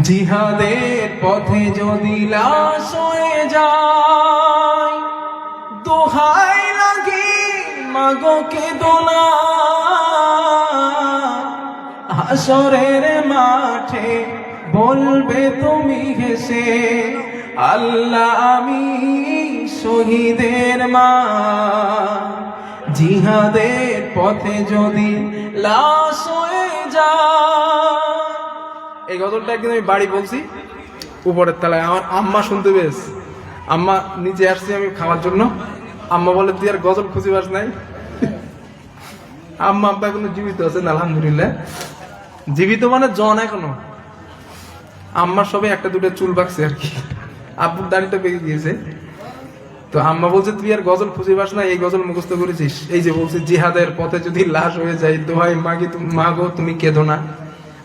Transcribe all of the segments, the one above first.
জিহাদের পথে যদি লাশ হয়ে যায়, দোহাই লাগি মাগো কে দোলা হাসরের মাঠে বলবে তুমি হেসে, আল্লাহ আমি শহীদের মা। জিহাদের পথে যদি লাশ এই গজলটা একদিন আমি বাড়ি বলছি, উপরের তলায়। আমার আম্মা শুনতে পেয়েছ। আম্মা নিচে আসছি আমি খাওয়ার জন্য। আম্মা বলে, তুই আর গজল খুঁজে পাস নাই? আম্মা আব্বা এখনও জীবিত আছেন আলহামদুলিল্লাহ। জীবিত মানে জন এখনও। আম্মার সবে একটা দুটো চুল বাকছে আর কি। আব্বুর দাড়িটা পেকে গিয়েছে। তো আম্মা বলছে, তুই আর গজল খুঁজে পাস না এই গজল মুখস্থ করেছিস? এই যে বলছে, জিহাদের পথে যদি লাশ হয়ে যায় দোহাই মাগি তুমি মাগো তুমি কেঁদো না।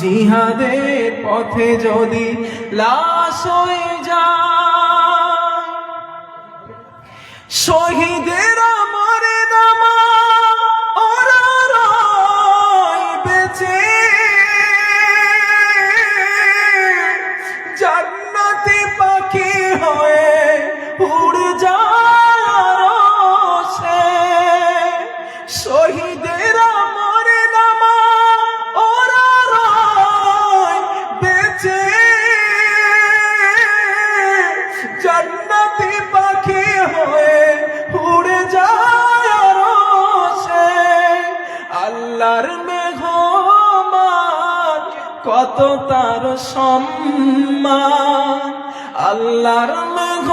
জিহাদের পথে যদি লাশ হয়ে যায় আল্লাহর মেঘমান কত তার সম্মান। আল্লাহর মেঘমান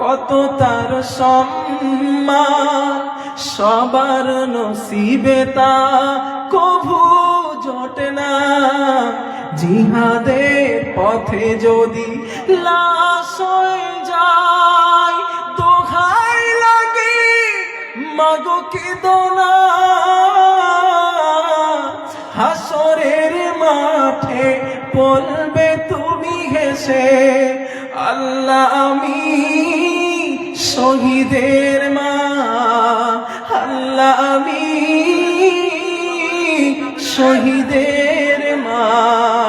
কত তার সম্মান। সবার নসিবে তা কভু জোটে না। জিহাদের পথে যদি লাশ মাগো কি হাসরের মাঠে বলবে, তুমি হেসে আল্লাহ আমি শহীদের মা। আল্লাহ আমি শহীদের মা।